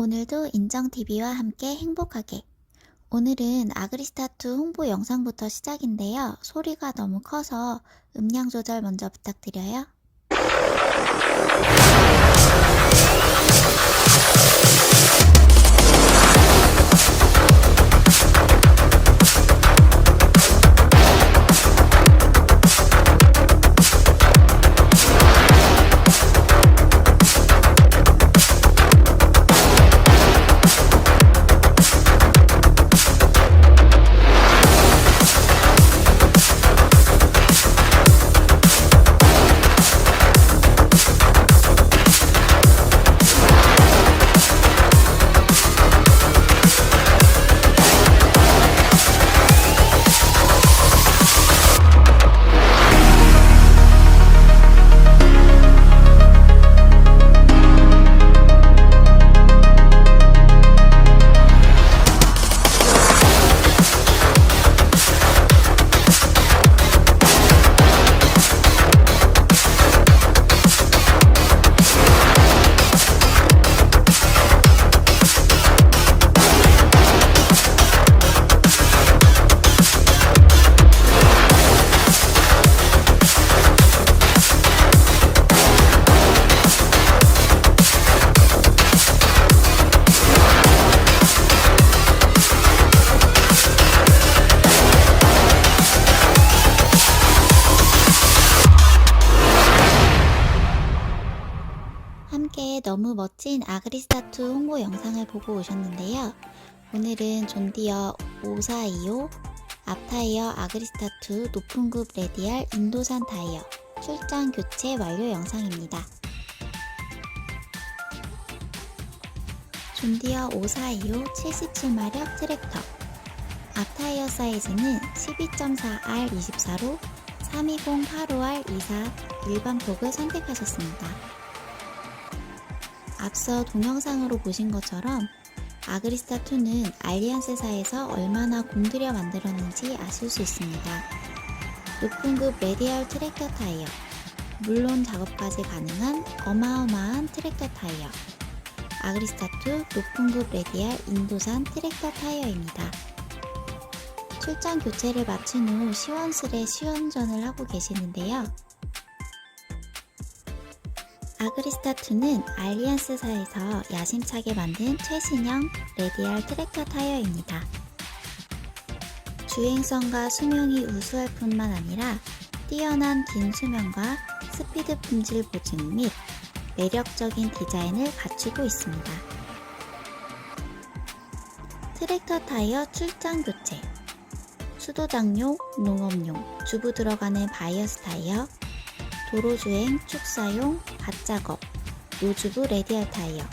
오늘도 인정TV와 함께 행복하게. 오늘은 아그리스타투 홍보 영상부터 시작인데요. 소리가 너무 커서 음량 조절 먼저 부탁드려요. 함께 너무 멋진 아그리스타투 홍보 영상을 보고 오셨는데요. 오늘은 존디어 5425 앞타이어 아그리스타투 높은급 레디알 인도산 타이어 출장 교체 완료 영상입니다. 존디어 5425 77마력 트랙터 앞타이어 사이즈는 12.4R 24로 320-85R 24 일반 폭을 선택하셨습니다. 앞서 동영상으로 보신 것처럼 아그리스타2는 알리안스사에서 얼마나 공들여 만들었는지 아실 수 있습니다. 높은급 레디얼 트랙터 타이어, 물론 작업까지 가능한 어마어마한 트랙터 타이어, 아그리스타2 높은 급 레디얼 인도산 트랙터 타이어입니다. 출장 교체를 마친 후 시원스레 시운전을 하고 계시는데요. 아그리스타2는 알리안스사에서 야심차게 만든 최신형 레디알 트랙터 타이어입니다. 주행성과 수명이 우수할 뿐만 아니라 뛰어난 긴 수명과 스피드 품질 보증 및 매력적인 디자인을 갖추고 있습니다. 트랙터 타이어 출장 교체 수도장용, 농업용, 주부 들어가는 바이어스 타이어, 도로주행, 축사용, 밭작업, 노주부 레디알 타이어,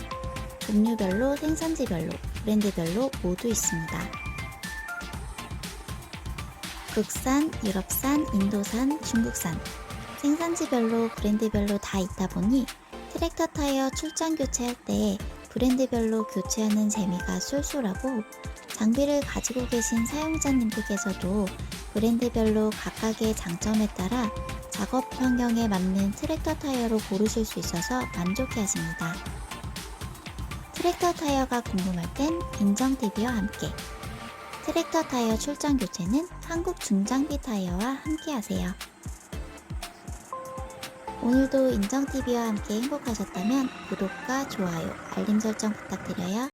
종류별로 생산지별로, 브랜드별로 모두 있습니다. 국산, 유럽산, 인도산, 중국산, 생산지별로, 브랜드별로 다 있다 보니 트랙터 타이어 출장 교체할 때 브랜드별로 교체하는 재미가 쏠쏠하고 장비를 가지고 계신 사용자님들께서도 브랜드별로 각각의 장점에 따라 작업 환경에 맞는 트랙터 타이어로 고르실 수 있어서 만족해 하십니다. 트랙터 타이어가 궁금할 땐 인정TV와 함께 트랙터 타이어 출장 교체는 한국 중장비 타이어와 함께 하세요. 오늘도 인정TV와 함께 행복하셨다면 구독과 좋아요, 알림 설정 부탁드려요.